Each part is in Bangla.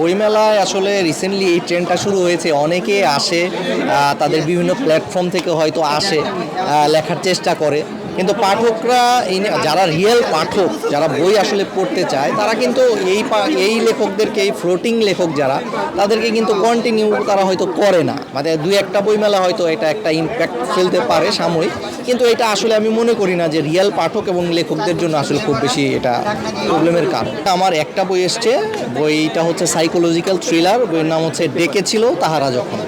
বইমেলায় আসলে রিসেন্টলি এই ট্রেন্ডটা শুরু হয়েছে। অনেকে আসে তাদের বিভিন্ন প্ল্যাটফর্ম থেকে হয়তো আসে লেখার চেষ্টা করে। কিন্তু পাঠকরা এই যারা রিয়েল পাঠক, যারা বই আসলে পড়তে চায়, তারা কিন্তু এই এই লেখকদেরকে, এই ফ্লোটিং লেখক যারা, তাদেরকে কিন্তু কন্টিনিউ তারা হয়তো করে না। মানে দুই একটা বইমেলা হয়তো এটা একটা ইম্প্যাক্ট ফেলতে পারে সাময়িক, কিন্তু এটা আসলে আমি মনে করি না যে রিয়েল পাঠক এবং লেখকদের জন্য আসলে খুব বেশি এটা প্রবলেমের কারণ। আমার একটা বই এসছে, বইটা হচ্ছে সাইকোলজিক্যাল থ্রিলার বইয়ের নাম হচ্ছে ডেকেছিল তাহারা যখন।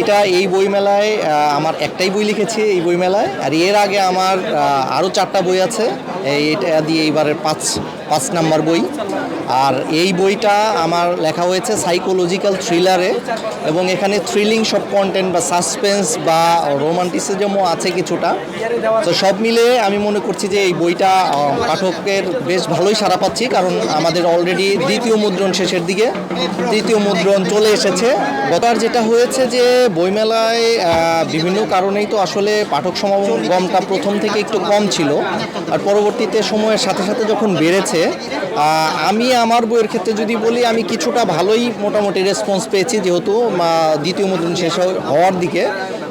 এটা এই বইমেলায় আমার একটাই বই লিখেছি এই বইমেলায়। আর এর আগে আমার আরও চারটা বই আছে। এইটা দিয়ে এইবারের পাঁচ পাঁচ নাম্বার বই। আর এই বইটা আমার লেখা হয়েছে সাইকোলজিক্যাল থ্রিলারে এবং এখানে থ্রিলিং সব কন্টেন্ট বা সাসপেন্স বা রোমান্টিসিজমও আছে কিছুটা। তো সব মিলে আমি মনে করছি যে এই বইটা পাঠকের বেশ ভালোই সাড়া পাচ্ছি কারণ আমাদের অলরেডি দ্বিতীয় মুদ্রণ শেষের দিকে তৃতীয় মুদ্রণ চলে এসেছে। গতার যেটা হয়েছে যে বইমেলায় বিভিন্ন কারণেই তো আসলে পাঠক সমাগমটা প্রথম থেকে একটু কম ছিল। আর পরবর্তীতে সময়ের সাথে সাথে যখন বেড়েছে আহ, আমি আমার বইয়ের ক্ষেত্রে যদি বলি আমি কিছুটা ভালোই মোটামুটি রেসপন্স পেয়েছি যেহেতু দ্বিতীয় মুদ্রণ শেষ হওয়ার- দিকে।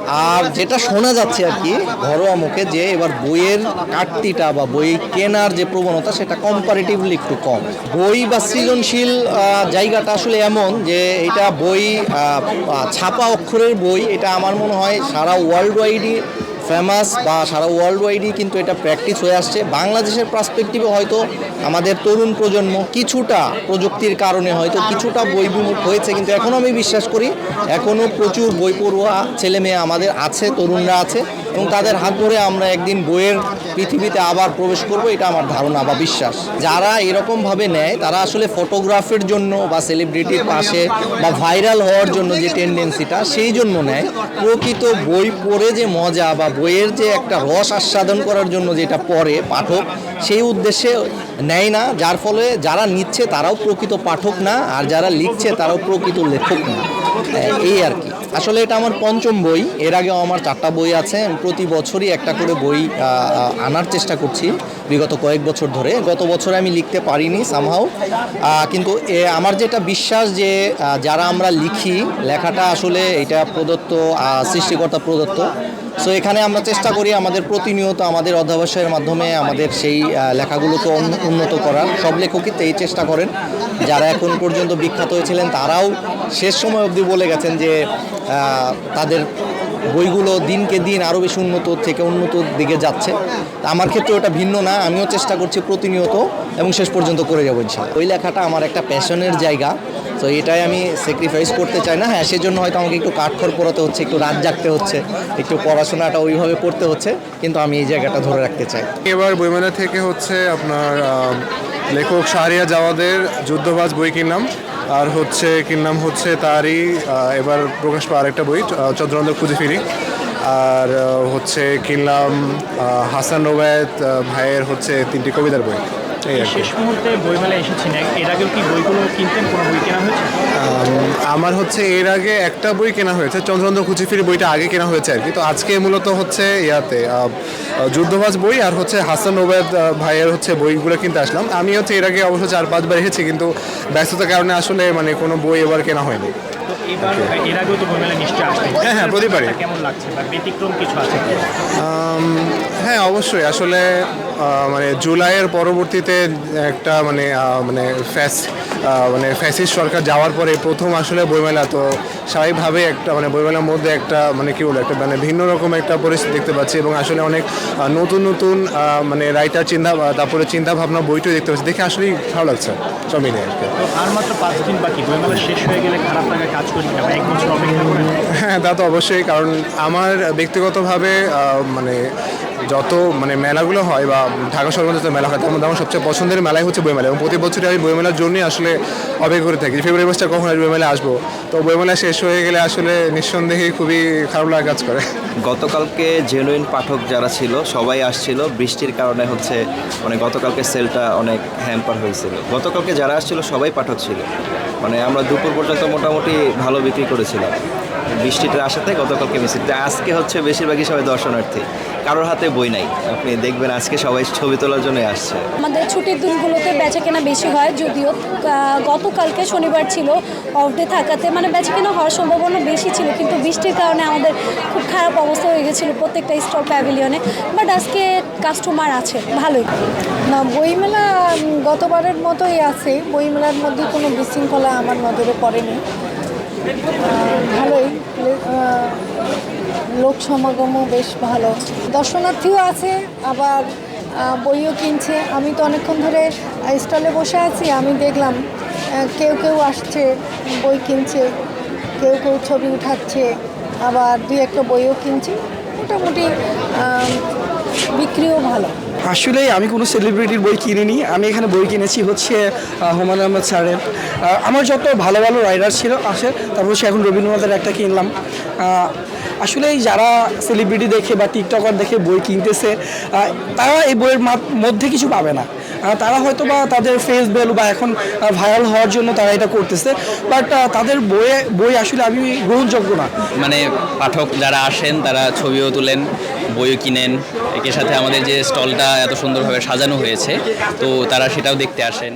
আর যেটা শোনা যাচ্ছে আর কি ঘরোয়া মুখে যে এবার বইয়ের কাটতিটা বা বই কেনার যে প্রবণতা সেটা কম্পারেটিভলি একটু কম। বই বা সৃজনশীল জায়গাটা আসলে এমন যে এটা বই ছাপা অক্ষরের বই এটা আমার মনে হয় সারা ওয়ার্ল্ড ওয়াইডই ফেমাস বা সারা ওয়ার্ল্ড ওয়াইডই কিন্তু এটা প্র্যাকটিস হয়ে আসছে। বাংলাদেশের পার্সপেক্টিভে হয়তো আমাদের তরুণ প্রজন্ম কিছুটা প্রযুক্তির কারণে হয়তো কিছুটা বই বিমুখ হয়েছে, কিন্তু এখনও আমি বিশ্বাস করি এখনও প্রচুর বই পড়ুয়া ছেলে মেয়ে আমাদের আছে, তরুণরা আছে এবং তাদের হাত ধরে আমরা একদিন বইয়ের পৃথিবীতে আবার প্রবেশ করব, এটা আমার ধারণা বা বিশ্বাস। যারা এরকমভাবে নেয়, তারা আসলে ফটোগ্রাফের জন্য বা সেলিব্রিটির পাশে বা ভাইরাল হওয়ার জন্য যে টেন্ডেন্সিটা সেই জন্য নেয়। প্রকৃত বই পড়ে যে মজা বা বইয়ের যে একটা রস আস্বাদন করার জন্য যেটা পড়ে পাঠক, সেই উদ্দেশ্যে নেয় না। যার ফলে যারা নিচ্ছে, তারাও প্রকৃত পাঠক না, আর যারা লিখছে, তারাও প্রকৃত লেখক না। এই আর কি। আসলে এটা আমার পঞ্চম বই। এর আগে আমার চারটা বই আছে। প্রতি বছরই একটা করে বই আনার চেষ্টা করছি বিগত কয়েক বছর ধরে। গত বছরে আমি লিখতে পারিনি সামহাও কিন্তু আমার যেটা বিশ্বাস যে যারা আমরা লিখি, লেখাটা আসলে এটা প্রদত্ত সৃষ্টিকর্তা প্রদত্ত। সো এখানে আমরা চেষ্টা করি আমাদের প্রতিনিয়ত আমাদের অধ্যাবসায়ের মাধ্যমে আমাদের সেই লেখাগুলোকে উন্ন- উন্নত করার। সব লেখকই এই চেষ্টা করেন। যারা এখন পর্যন্ত বিখ্যাত হয়েছিলেন, তারাও শেষ সময় অবধি বলে গেছেন যে তাদের বইগুলো দিনকে দিন আরও বেশি উন্নত থেকে উন্নত দিকে যাচ্ছে। আমার ক্ষেত্রে ওটা ভিন্ন না, আমিও চেষ্টা করছি প্রতিনিয়ত এবং শেষ পর্যন্ত করে যাব ইনশাল্লাহ ওই লেখাটা আমার একটা প্যাশনের জায়গা, তো এটাই আমি স্যাক্রিফাইস করতে চাই না। হ্যাঁ সেজন্য হয়তো আমাকে একটু কাঠখড় পড়াতে হচ্ছে, একটু রাত জাগতে হচ্ছে, একটু পড়াশোনাটা ওইভাবে করতে হচ্ছে, কিন্তু আমি এই জায়গাটা ধরে রাখতে চাই। এবার বইমেলা থেকে হচ্ছে আপনার লেখক শাহরিয়া জাওয়াদের যুদ্ধবাজ বই কিনলাম আর হচ্ছে কিনলাম হচ্ছে তারই এবার প্রকাশ পাওয়া আরেকটা বই আহ, চন্দ্রনন্দ খুঁজে ফিরি। আর হচ্ছে কিনলাম হাসান রোবায়ত ভাইয়ের হচ্ছে তিনটি কবিতার বই। শেষ মুহূর্তে বইমেলা এসেছেন। এর- আগেও কি বইগুলো কিনতেন? কোনো বই কেনা হয়েছে? আমার হচ্ছে এর আগে একটা বই কেনা হয়েছে। চন্দ্রনন্দ খুচিফিরি বইটা আগে কেনা হয়েছে আর কি। তো আজকে মূলত হচ্ছে ইয়াতে যুদ্ধবাজ বই আর হচ্ছে হাসান আহ, ভাইয়ের হচ্ছে বইগুলো কিনতে আসলাম। আমি হচ্ছে এর আগে অবশ্য চার পাঁচবার এসেছি কিন্তু ব্যস্ততার কারণে আসলে মানে কোনো বই এবার কেনা হয়নি। তো এবার এর আগেও তো বইমেলা নিশ্চয়ই আসলেন হ্যাঁ, হ্যাঁ, প্রতিবারই। কেমন লাগছে? বা ব্যতিক্রম কিছু আছে হ্যাঁ অবশ্যই। আসলে মানে জুলাইয়ের পরবর্তীতে একটা মানে মানে ফ্যাস মানে ফ্যাসিস সরকার যাওয়ার পরে প্রথম আসলে বইমেলা তো স্বাভাবিকভাবে একটা মানে বইমেলার মধ্যে একটা মানে কি বলব একটা মানে ভিন্ন রকম একটা পরিস্থিতি দেখতে পাচ্ছি এবং আসলে অনেক নতুন নতুন মানে রাইটার চিন্তা তারপরে চিন্তা ভাবনা বইটিও দেখতে পাচ্ছি। দেখে আসলেই ভালো লাগছে সব আর কি। আর মাত্র পাঁচ দিন বাকি বইমেলা শেষ হয়ে গেলে খারাপ লাগা কাজ করি এক বছর অপেক্ষা হ্যাঁ তা তো অবশ্যই কারণ আমার ব্যক্তিগতভাবে মানে যত মানে মেলাগুলো হয় বা ঢাকা শহরের যত মেলা হয়, তার মধ্যে আমার সবচেয়ে পছন্দের মেলাই হচ্ছে বইমেলা এবং প্রতি বছরই আমি বইমেলার জন্যই আসলে অপেক্ষা করে থাকি। ফেব্রুয়ারি মাসটা কখন আসবে বইমেলা আসব? তো বইমেলা শেষ হয়ে গেলে আসলে নিঃসন্দেহে খুবই খারাপ লাগা কাজ করে। গতকালকে জেনুইন পাঠক যারা ছিল, সবাই আসছিল। বৃষ্টির কারণে হচ্ছে মানে গতকালকে সেলটা অনেক হ্যাম্পার হয়েছিল। গতকালকে যারা আসছিল, সবাই পাঠক ছিল। মানে আমরা দুপুর পর্যন্ত মোটামুটি ভালো বিক্রি করেছিলাম। বৃষ্টিটার আসাতে গতকালকে মিস আজকে হচ্ছে বেশিরভাগই সবাই দর্শনার্থী। কারোর হাতে বই নাই। আপনি দেখবেন আজকে সবাই ছবি তোলার জন্য আসছে। আমাদের ছুটির দিনগুলোতে বেচা কেনা বেশি হয় যদিও গতকালকে শনিবার ছিল অফ ডে থাকাতে। মানে বেচা কেনা হওয়ার সম্ভাবনা বেশি ছিল কিন্তু বৃষ্টির কারণে আমাদের খুব খারাপ অবস্থা হয়ে গেছিল প্রত্যেকটা স্টল প্যাভিলিয়নে বাট আজকে কাস্টমার আছে ভালোই। না বইমেলা গতবারের মতোই আছে। বইমেলার মধ্যে কোনো বিশৃঙ্খলা আমার নজরে পড়েনি। ভালোই। লোক সমাগমও বেশ ভালো। দর্শনার্থীও আছে, আবার বইও কিনছে। আমি তো অনেকক্ষণ ধরে স্টলে বসে আছি, আমি দেখলাম কেউ কেউ আসছে, বই কিনছে, কেউ কেউ ছবি উঠাচ্ছে, আবার দুই একটা বইও কিনছে। মোটামুটি বিক্রিও ভালো। আসলে আমি কোনো সেলিব্রিটির বই কিনিনি। আমি এখানে বই কিনেছি হচ্ছে হুমায়ুন আহমেদ স্যারের। আমার যত ভালো ভালো রাইডার ছিল আসে তারপর সে এখন রবীন্দ্রনাথের একটা কিনলাম। আসলে যারা সেলিব্রিটি দেখে বা টিকটকার দেখে বই কিনতেছে তারা এই বইয়ের মধ্যে কিছু পাবে না। তারা হয়তো বা তাদের ফেস ভ্যালু বা এখন ভাইরাল হওয়ার জন্য তারা এটা করতেছে বাট তাদের বইয়ে বই আসলে আমি গ্রহণযোগ্য না। মানে পাঠক যারা আসেন, তারা ছবিও তুলেন, বইও কিনেন। এর সাথে আমাদের যে স্টলটা এত সুন্দরভাবে সাজানো হয়েছে, তো তারা সেটাও দেখতে আসেন।